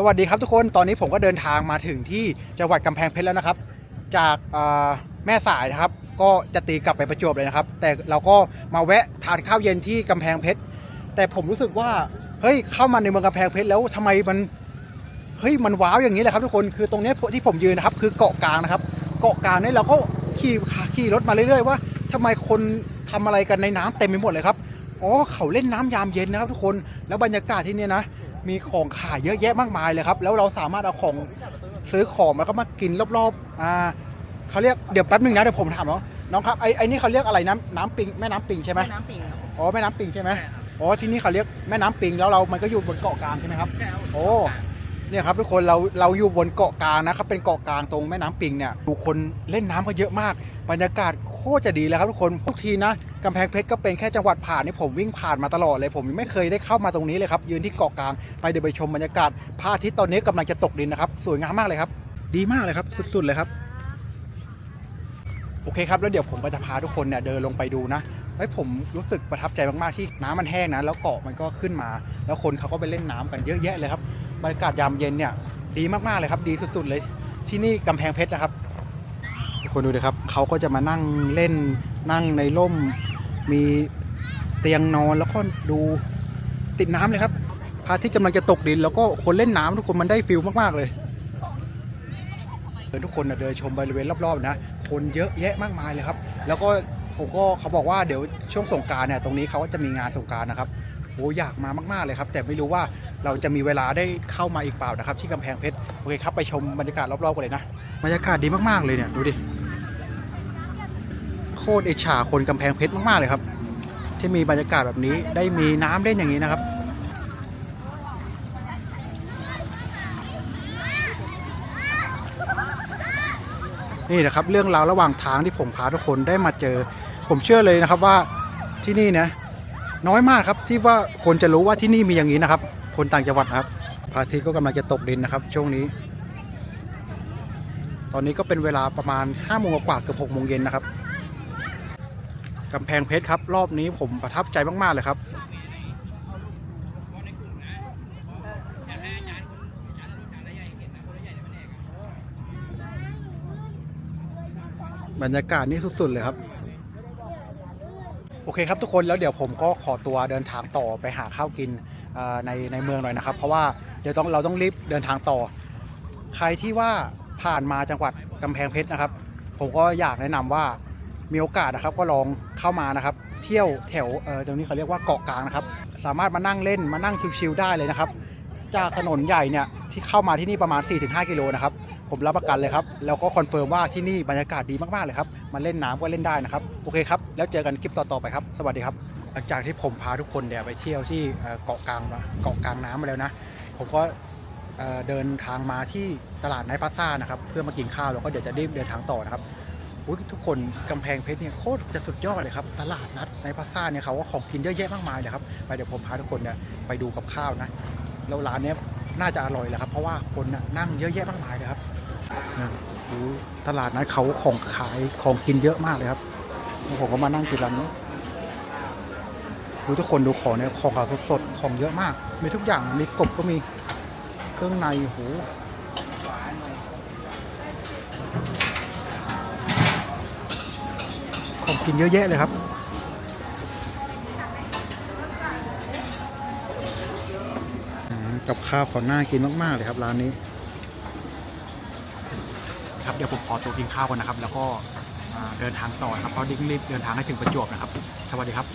สวัสดีครับทุกคน ตอนนี้ผมก็เดินทางมาถึงที่จังหวัดกำแพงเพชรแล้วนะครับ จากแม่สายนะครับ ก็จะตีกลับไปประจวบเลยนะครับ แต่เราก็มาแวะทานข้าวเย็นที่กำแพงเพชร แต่ผมรู้สึกว่า เฮ้ย เข้ามาในเมืองกำแพงเพชรแล้วทำไมมัน เฮ้ย มันว้าวอย่างนี้แหละครับทุกคน คือตรงนี้ที่ผมยืนนะครับ คือเกาะกลางนะครับ เกาะกลางเนี่ยเราก็ขี่ขี่รถมาเรื่อยๆว่าทำไมคนทำอะไรกันในน้ำเต็มไปหมดเลยครับ อ๋อ เขาเล่นน้ำยามเย็นนะครับทุกคน แล้วบรรยากาศที่นี่นะ มีของขายเยอะแยะมากมายเลยครับ แล้วเราสามารถเอาของซื้อของแล้วก็มากินรอบๆอ่าเขาเรียกเดี๋ยวแป๊บหนึงนะเดี๋ยวผมถามน้องน้องครับไอ้ไอ้นี่เขาเรียกอะไรน้ำน้ำปิงแม่น้ำปิงใช่ไหมแม่น้ำปิงครับอ๋อแม่น้ำปิงใช่ไหมใช่ครับอ๋อที่นี่เขาเรียกแม่น้ำปิงแล้วเรามันก็อยู่บนเกาะกลางใช่ไหมครับใช่ครับโอ้ เนี่ยครับทุกคนเราเราอยู่บนเกาะกลางนะครับเป็นเกาะกลางตรงแม่น้ำปิงเนี่ยดูคนเล่นน้ำกันเยอะมาก บรรยากาศโคตรจะดีเลยครับทุกคนทุกทีนะกำแพงเพชรก็เป็นแค่จังหวัดผ่านนี่ผมวิ่งผ่านมาตลอดเลย ผมยังไม่เคยได้เข้ามาตรงนี้เลยครับยืนที่เกาะกลางไปเดี๋ยวไปชมบรรยากาศพระอาทิตย์ตอนนี้กำลังจะตกดินนะครับสวยงามมากเลยครับ ดีมากเลยครับ สุดๆเลยครับโอเคครับแล้วเดี๋ยวผมก็จะพาทุกคนเนี่ยเดินลงไปดูนะเฮ้ยผมรู้สึกประทับใจมากๆที่น้ำมันแห้งนะแล้วเกาะมันก็ขึ้นมา แล้วคนเขาก็ไปเล่นน้ำกันเยอะแยะเลยครับ บรรยากาศยามเย็นเนี่ยดีมากๆเลยครับ ดีสุดๆเลย ที่นี่กำแพงเพชรนะครับทุกคนดูดิครับเขาก็จะมานั่งเล่นนั่งในร่ม มีเตียงนอนแล้วก็ดูติดน้ำเลยครับพระอาทิตย์กำลังจะตกดิน แล้วก็คนเล่นน้ำทุกคนมันได้ฟิลมากๆเลยเดินทุกคนเดินชมบริเวณรอบๆนะ คนเยอะแยะมากมายเลยครับ แล้วก็ผมก็เขาบอกว่าเดี๋ยวช่วงสงการเนี่ยตรงนี้เขาก็จะมีงานสงการนะครับ โอ้อยากมามาก ๆ เลยครับ แต่ไม่รู้ว่าเราจะมีเวลาได้เข้ามาอีกเปล่านะครับ ที่กำแพงเพชรโอเคครับไปชมบรรยากาศรอบๆกันเลยนะบรรยากาศดีมากๆเลยเนี่ยดูดิโคตรอิจฉาคนกำแพงเพชรมากๆเลยครับ ที่มีบรรยากาศแบบนี้ได้มีน้ำเล่นอย่างนี้นะครับนี่นะครับเรื่องราวระหว่างทางที่ผมพาทุกคนได้มาเจอ ผมเชื่อเลยนะครับว่าที่นี่นะ น้อยมากครับที่ว่าคนจะรู้ว่าที่นี่มีอย่างนี้นะครับ คนต่างจังหวัดนะครับพระอาทิตย์ก็กำลังจะตกดินนะครับ ช่วงนี้ ตอนนี้ก็เป็นเวลาประมาณ5้าโมงกว่าเกือบหกโมงเย็นนะครับกำแพงเพชรครับ รอบนี้ผมประทับใจมาก ๆ เลยครับ บรรยากาศนี่สุด ๆ เลยครับ โอเคครับทุกคนแล้วเดี๋ยวผมก็ขอตัวเดินทางต่อไปหาข้าวกินในในเมืองหน่อยนะครับ เพราะว่าเดี๋ยวต้องเราต้องรีบเดินทางต่อ ใครที่ว่าผ่านมาจังหวัดกำแพงเพชรนะครับ ผมก็อยากแนะนำว่ามีโอกาสนะครับก็ลองเข้ามานะครับ เที่ยวแถวเออตรงนี้เขาเรียกว่าเกาะกลางนะครับ สามารถมานั่งเล่นมานั่งชิวๆได้เลยนะครับ จากถนนใหญ่เนี่ยที่เข้ามาที่นี่ประมาณ 4-5 กิโลนะครับ ผมรับประกันเลยครับ แล้วก็คอนเฟิร์มว่าที่นี่บรรยากาศดีมากๆเลยครับมาเล่นน้ำก็เล่นได้นะครับ โอเคครับ แล้วเจอกันคลิปต่อๆไปครับ สวัสดีครับ หลังจากที่ผมพาทุกคนเนี่ยไปเที่ยวที่เกาะกลางเกาะกลางน้ำมาแล้วนะ ผมก็เดินทางมาที่ตลาดไนท์พาซ่านะครับ เพื่อมากินข้าวแล้วก็เดี๋ยวจะรีบเดินทางต่อนะครับทุกคนกำแพงเพชรเนี่ยโคตรจะสุดยอดเลยครับ ตลาดนัดไนท์พาซ่าเนี่ยเขาก็ของกินเยอะแยะมากมายเลยครับไปเดี๋ยวผมพาทุกคนเนี่ยไปดูกับข้าวนะแล้วร้านเนี้ยน่าจะอร่อยแหละครับ เพราะว่าคนน่ะนั่งเยอะแยะมากมายเลยครับ ตลาดนัดเขาของขายของกินเยอะมากเลยครับผมก็มานั่งกินร้านนี้ดูทุกคนดูของเนี่ยของเขาสดๆของเยอะมาก มีทุกอย่างมีกบก็มีเครื่องในโหของกินเยอะแยะเลยครับ กับข้าวเขาน่ากินมากๆเลยครับร้านนี้ ครับเดี๋ยวผมขอตัวกินข้าวก่อนนะครับ แล้วก็เดินทางต่อนะครับเพราะดิ้งรีบเดินทางให้ถึงประจวบนะครับ สวัสดีครับ